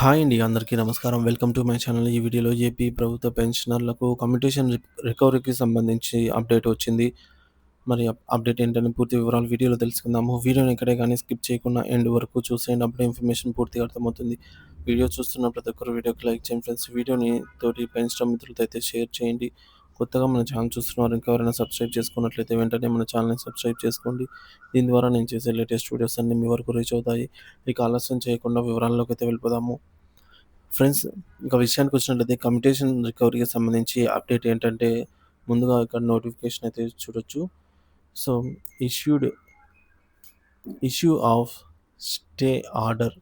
Hi అండి. అందరికీ నమస్కారం. Welcome to my channel. ఈ వీడియోలో ఏపీ ప్రభుత్వ పెన్షనర్లకు కమ్యూనికేషన్ రి రికవరీకి సంబంధించి అప్డేట్ వచ్చింది. మరి అప్డేట్ ఏంటని పూర్తి వివరాలు వీడియోలో తెలుసుకుందాము. వీడియోని ఎక్కడే కానీ స్కిప్ చేయకుండా ఎండ్ వరకు చూసేయండి. అప్పుడే ఇన్ఫర్మేషన్ పూర్తిగా అర్థమవుతుంది. వీడియో చూస్తున్న ప్రతి ఒక్కరు వీడియోకి లైక్ చేయండి ఫ్రెండ్స్. వీడియోని తోటి పెంచడం మిత్రులతో అయితే షేర్ చేయండి. కొత్తగా మన ఛానల్ చూస్తున్నవారు ఇంకెవరైనా సబ్స్క్రైబ్ చేసుకున్నట్లయితే వెంటనే మన ఛానల్‌ని సబ్స్క్రైబ్ చేసుకోండి. దీని ద్వారా నేను చేసే లేటెస్ట్ వీడియోస్ అన్నీ మీ వరకు రీచ్ అవుతాయి. ఇక ఆలస్యం చేయకుండా వివరాల్లోకి అయితే వెళ్ళిపోదాము. ఫ్రెండ్స్ ఇంకా విషయానికి వచ్చినట్లయితే కమ్యూటేషన్ రికవరీకి సంబంధించి అప్డేట్ ఏంటంటే ముందుగా ఇక్కడ నోటిఫికేషన్ అయితే చూడొచ్చు. So issued issue of stay order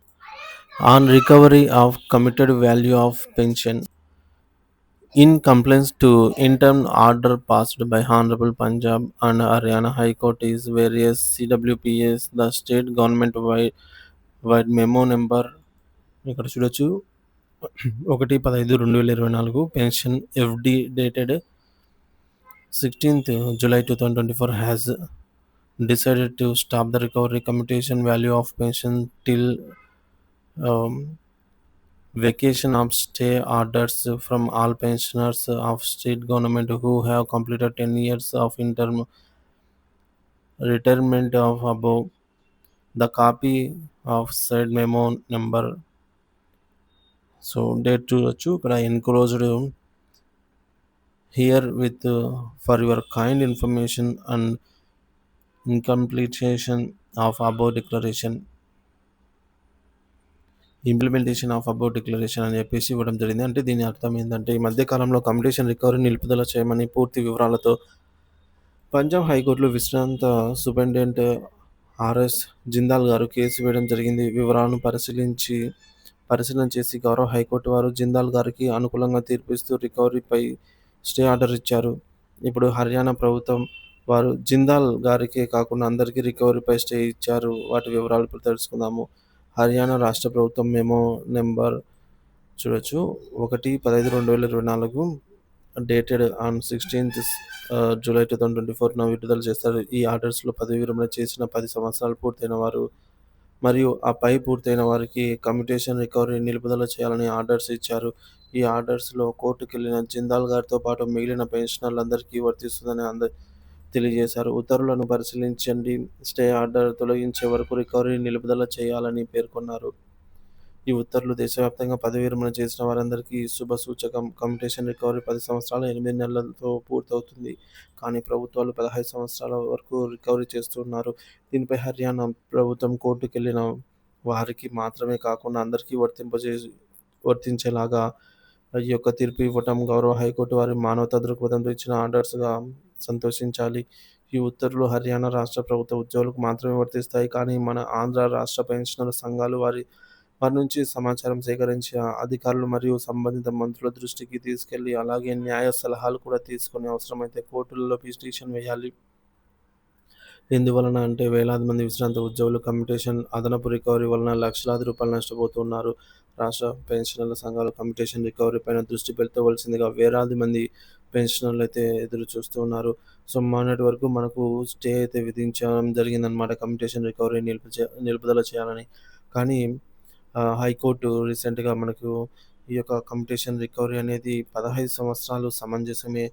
on recovery of committed value of pension in complaints to interim order passed by Honorable Punjab and Haryana High Court is various CWPS the state government wide wide memo number ఇక్కడ చూడొచ్చు. 1/15/2024 pension FD dated 16th July 2024 has decided to stop the recovery commutation value of pension till um, Vacation of stay orders from all pensioners of state government who have completed 10 years of interim retirement of above. The copy of said memo number. So, date to Chukra enclosed here with uh, for your kind information and incompletion of above declaration implementation of about declaration అని చెప్పేసి ఇవ్వడం జరిగింది. అంటే దీని అర్థం ఏంటంటే ఈ మధ్య కాలంలో రికవరీ నిలుపుదల చేయమని పూర్తి వివరాలతో పంజాబ్ హైకోర్టులో విశ్రాంత సూపరింటెండెంట్ ఆర్ఎస్ జిందాల్ గారు కేసు వేయడం జరిగింది. వివరాలను పరిశీలించి పరిశీలన చేసి గౌరవ హైకోర్టు వారు జిందాల్ గారికి అనుకూలంగా తీర్పిస్తూ రికవరీపై స్టే ఆర్డర్ ఇచ్చారు. ఇప్పుడు హర్యానా ప్రభుత్వం వారు జిందాల్ గారికే కాకుండా అందరికీ రికవరీపై స్టే ఇచ్చారు. వాటి వివరాలు ఇప్పుడు తెలుసుకుందాము. హర్యానా రాష్ట్ర ప్రభుత్వం మేమో నెంబర్ చూడొచ్చు. ఒకటి పదహైదు రెండు వేల ఇరవై నాలుగు dated on sixteenth July two thousand twenty ఫోర్న విడుదల చేస్తారు ఈ ఆర్డర్స్లో పదవి విరమణ చేసిన పది సంవత్సరాలు పూర్తయిన వారు మరియు ఆ పై పూర్తయిన వారికి కమ్యూటేషన్ రికవరీ నిలుపుదల చేయాలని ఆర్డర్స్ ఇచ్చారు. ఈ ఆర్డర్స్లో కోర్టుకెళ్ళిన జిందాల్ గారితో పాటు మిగిలిన పెన్షనర్లందరికీ వర్తిస్తుందని అంద తెలియజేశారు. ఉత్తర్వులను పరిశీలించండి. స్టే ఆర్డర్ తొలగించే వరకు రికవరీ నిలుపుదల చేయాలని పేర్కొన్నారు. ఈ ఉత్తర్వులు దేశవ్యాప్తంగా పదవి విరమణ చేసిన వారందరికీ శుభ సూచకం. కమ్యూటేషన్ రికవరీ పది సంవత్సరాల ఎనిమిది నెలలతో పూర్తవుతుంది. కానీ ప్రభుత్వాలు పదహైదు సంవత్సరాల వరకు రికవరీ చేస్తున్నారు. దీనిపై హర్యానా ప్రభుత్వం కోర్టుకు వెళ్ళిన వారికి మాత్రమే కాకుండా అందరికీ వర్తింపజే వర్తించేలాగా ఈ యొక్క తీర్పు ఇవ్వటం గౌరవ హైకోర్టు వారి మానవతా దృక్పథంతో ఇచ్చిన ఆర్డర్స్గా సంతోషించాలి. ఈ ఉత్తర్వులు హర్యానా రాష్ట్ర ప్రభుత్వ ఉద్యోగులకు మాత్రమే వర్తిస్తాయి. కానీ మన ఆంధ్ర రాష్ట్ర పెన్షనర్ సంఘాలు వారి వారి నుంచి సమాచారం సేకరించి అధికారులు మరియు సంబంధిత మంత్రుల దృష్టికి తీసుకెళ్ళి అలాగే న్యాయ సలహాలు కూడా తీసుకునే అవసరమైతే కోర్టులలో పిటిషన్ వేయాలి. ఎందువలన అంటే వేలాది మంది విశ్రాంత ఉద్యోగులు కమ్యూటేషన్ అదనపు రికవరీ వలన లక్షలాది రూపాయలు నష్టపోతున్నారు. రాష్ట్ర పెన్షనర్ల సంఘాలు కమ్యూటేషన్ రికవరీ పైన దృష్టి పెట్టుకోవాల్సిందిగా వేలాది మంది పెన్షనర్లు అయితే ఎదురు చూస్తూ ఉన్నారు. సో మొన్నటి వరకు మనకు స్టే అయితే విధించడం జరిగిందనమాట కమ్యూనికేషన్ రికవరీ నిలుపు నిలుపుదల చేయాలని. కానీ హైకోర్టు రీసెంట్గా మనకు ఈ యొక్క కమ్యూనికేషన్ రికవరీ అనేది పదహైదు సంవత్సరాలు సమంజసమే.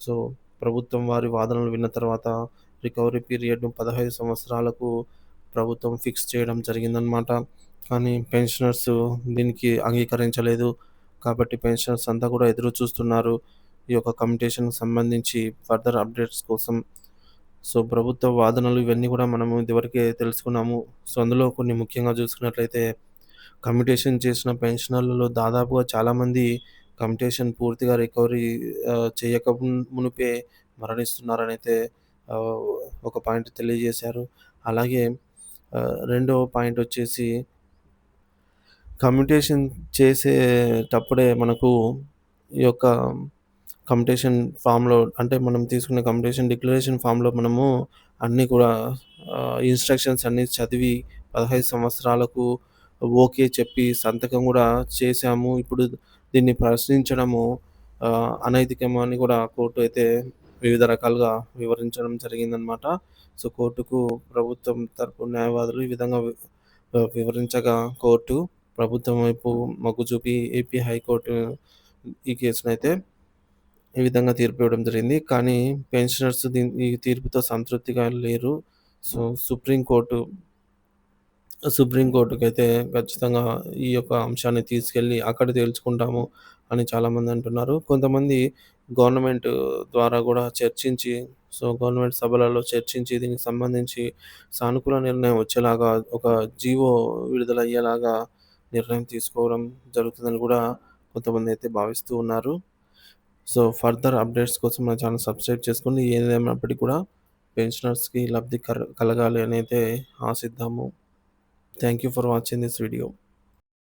సో ప్రభుత్వం వారి వాదనలు విన్న తర్వాత రికవరీ పీరియడ్ను పదహైదు సంవత్సరాలకు ప్రభుత్వం ఫిక్స్ చేయడం జరిగిందనమాట కానీ పెన్షనర్స్ దీనికి అంగీకరించలేదు. కాబట్టి పెన్షనర్స్ అంతా కూడా ఎదురు చూస్తున్నారు. ఈ యొక్క కమిటేషన్కి సంబంధించి ఫర్దర్ అప్డేట్స్ కోసం. సో ప్రభుత్వ వాదనలు ఇవన్నీ కూడా మనము ఇదివరకే తెలుసుకున్నాము. సో అందులో కొన్ని ముఖ్యంగా చూసుకున్నట్లయితే కమ్యూటేషన్ చేసిన పెన్షనర్లలో దాదాపుగా చాలామంది కమ్యూటేషన్ పూర్తిగా రికవరీ చేయక మునిపే మరణిస్తున్నారనైతే ఒక పాయింట్ తెలియజేశారు. అలాగే రెండవ పాయింట్ వచ్చేసి కమ్యూటేషన్ చేసేటప్పుడే మనకు ఈ యొక్క కంపిటీషన్ ఫామ్లో అంటే మనం తీసుకునే కంపిటీషన్ డిక్లరేషన్ ఫామ్లో మనము అన్నీ కూడా ఇన్స్ట్రక్షన్స్ అన్నీ చదివి పదహైదు సంవత్సరాలకు ఓకే చెప్పి సంతకం కూడా చేశాము. ఇప్పుడు దీన్ని ప్రశ్నించడము అనైతికము అని కూడా కోర్టు అయితే వివిధ రకాలుగా వివరించడం జరిగిందనమాట సో కోర్టుకు ప్రభుత్వం తరపు న్యాయవాదులు ఈ విధంగా వివరించగా కోర్టు ప్రభుత్వం వైపు మొగ్గు చూపి ఏపీ హైకోర్టు ఈ కేసునైతే ఈ విధంగా తీర్పు ఇవ్వడం జరిగింది. కానీ పెన్షనర్స్ దీని ఈ తీర్పుతో సంతృప్తిగా లేరు. సో సుప్రీం కోర్టు సుప్రీం ఖచ్చితంగా ఈ యొక్క అంశాన్ని తీసుకెళ్ళి అక్కడ తేల్చుకుంటాము అని చాలామంది అంటున్నారు. కొంతమంది గవర్నమెంట్ ద్వారా కూడా చర్చించి సో గవర్నమెంట్ సభలలో చర్చించి దీనికి సంబంధించి సానుకూల నిర్ణయం వచ్చేలాగా ఒక జీవో విడుదల అయ్యేలాగా నిర్ణయం తీసుకోవడం జరుగుతుందని కూడా కొంతమంది అయితే భావిస్తూ ఉన్నారు. సో ఫర్దర్ అప్డేట్స్ కోసం మన ఛానల్ సబ్స్క్రైబ్ చేసుకోండి. ఏదేమైనప్పటికీ కూడా పెన్షనర్స్‌కి లబ్ధి కలగాలి కలగాలి అయితే ఆశిద్దాము. Thank you for watching this video.